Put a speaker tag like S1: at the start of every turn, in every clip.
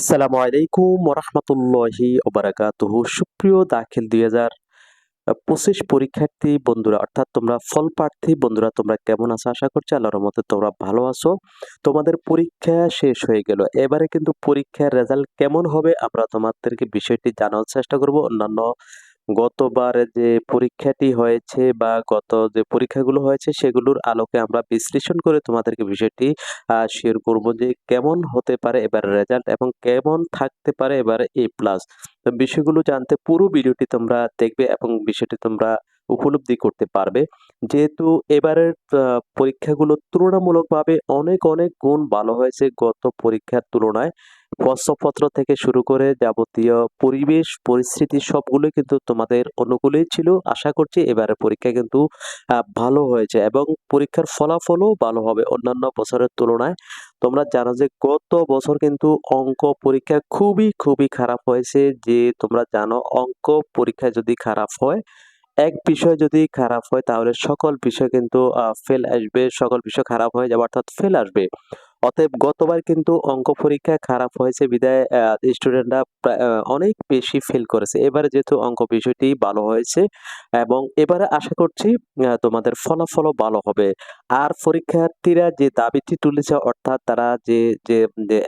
S1: আসসালামু আলাইকুম ওরহমতুল্লাহি ওবারাকাতুহু। সুপ্রিয় দাখিল দুই হাজার পঁচিশ পরীক্ষার্থী বন্ধুরা, অর্থাৎ তোমরা ফল প্রার্থী বন্ধুরা, তোমরা কেমন আছো? আশা করছি আল্লাহর মতে তোমরা ভালো আছো। তোমাদের পরীক্ষা শেষ হয়ে গেল। এবারে কিন্তু পরীক্ষার রেজাল্ট কেমন হবে আমরা তোমাদেরকে বিষয়টি জানার চেষ্টা করব। অন্যান্য গতবার যে পরীক্ষাটি হয়েছে বা গত যে পরীক্ষাগুলো হয়েছে সেগুলোর আলোকে আমরা বিশ্লেষণ করে তোমাদেরকে বিষয়টি শেয়ার করব যে কেমন হতে পারে এবার রেজাল্ট এবং কেমন থাকতে পারে এবার এ প্লাস বিষয়গুলো জানতে পুরো ভিডিওটি তোমরা দেখবে এবং বিষয়টি তোমরা উপলব্ধি করতে পারবে। যেহেতু এবারের পরীক্ষাগুলো তুলনামূলকভাবে অনেক অনেক গুণ ভালো হয়েছে গত পরীক্ষার তুলনায়। প্রশ্নপত্র থেকে শুরু করে যাবতীয় পরিবেশ, পরিস্থিতি সবগুলো কিন্তু তোমাদের অনুকূলেই ছিল। আশা করছি এবারের পরীক্ষা কিন্তু ভালো হয়েছে এবং পরীক্ষার ফলাফলও ভালো হবে অন্যান্য বছরের তুলনায়। তোমরা জানো যে গত বছর কিন্তু অঙ্ক পরীক্ষা খুবই খুবই খারাপ হয়েছে। যে তোমরা জানো, অঙ্ক পরীক্ষা যদি খারাপ হয়, এক বিষয় যদি খারাপ হয়, তাহলে সকল বিষয় কিন্তু ফেল আসবে। সকল বিষয় খারাপ হয়ে যাবে, অর্থাৎ ফেল আসবে। অতএব গতবার কিন্তু অঙ্ক পরীক্ষা খারাপ হয়েছে, বিদায় স্টুডেন্টরা অনেক বেশি ফেল করেছে। এবারে যেহেতু অঙ্ক বিষয়টি ভালো হয়েছে এবং এবারে আশা করছি তোমাদের ফলাফলও ভালো হবে। আর পরীক্ষার্থীরা যে দাবিটি তুলেছে, অর্থাৎ তারা যে যে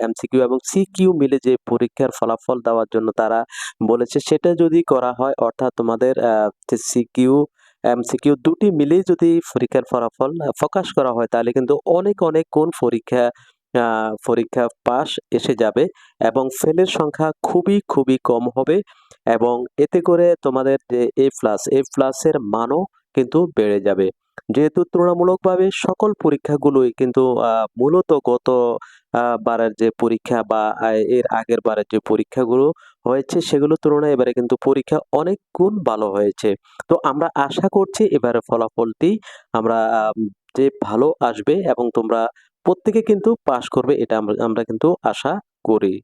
S1: এমসিকিউ এবং সিকিউ মিলে যে পরীক্ষার ফলাফল দেওয়ার জন্য তারা বলেছে, সেটা যদি করা হয়, অর্থাৎ তোমাদের সিকিউ এমসিকিউ দুটি মিলেই যদি পরীক্ষার ফলাফল প্রকাশ করা হয়, তাহলে কিন্তু অনেক অনেক কোন পরীক্ষা পরীক্ষা পাস এসে যাবে এবং ফেলের সংখ্যা খুবই খুবই কম হবে এবং এতে করে তোমাদের যে এ প্লাস এ প্লাসের মানও কিন্তু বেড়ে যাবে। যেহেতু তুলনামূলকভাবে সকল পরীক্ষাগুলোই কিন্তু মূলত গত বারের যে পরীক্ষা বা এর আগের বারের যে পরীক্ষাগুলো হয়েছে, সেগুলো তুলনায় এবারে কিন্তু পরীক্ষা অনেক গুণ ভালো হয়েছে। তো আমরা আশা করছি এবারে ফলাফলটি আমরা যে ভালো আসবে এবং তোমরা প্রত্যেকে কিন্তু পাশ করবে, এটা আমরা কিন্তু আশা করি।